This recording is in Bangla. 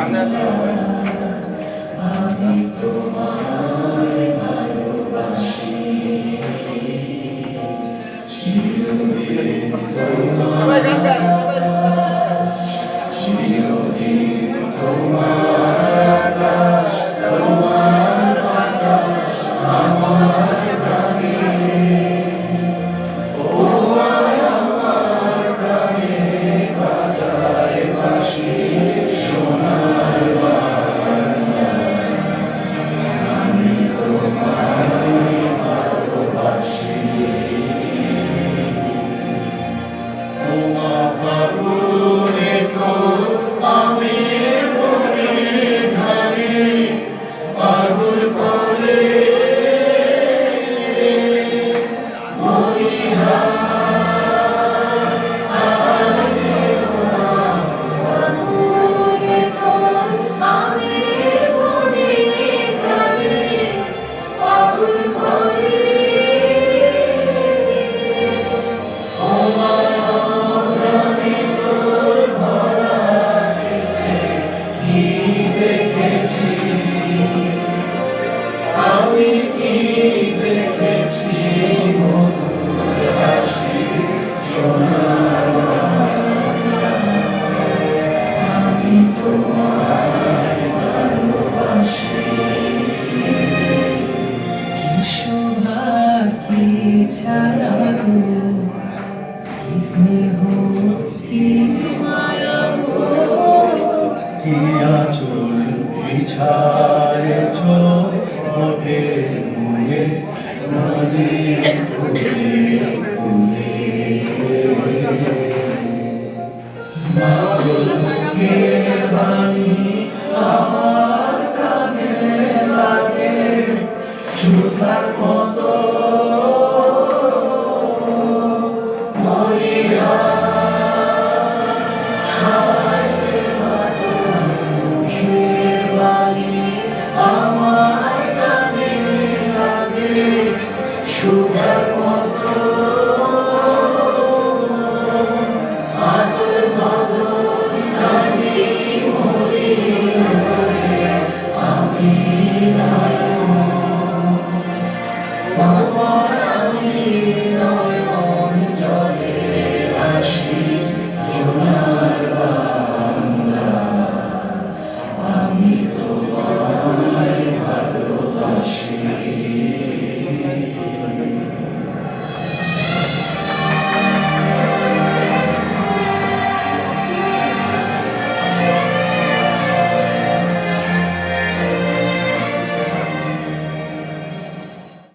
সামনে আসুন কি আচল বিছারেছ বটের মনে নদীর ফুলে ফুলে মায়ের বাণী আমার কানে লাগে সুধার true.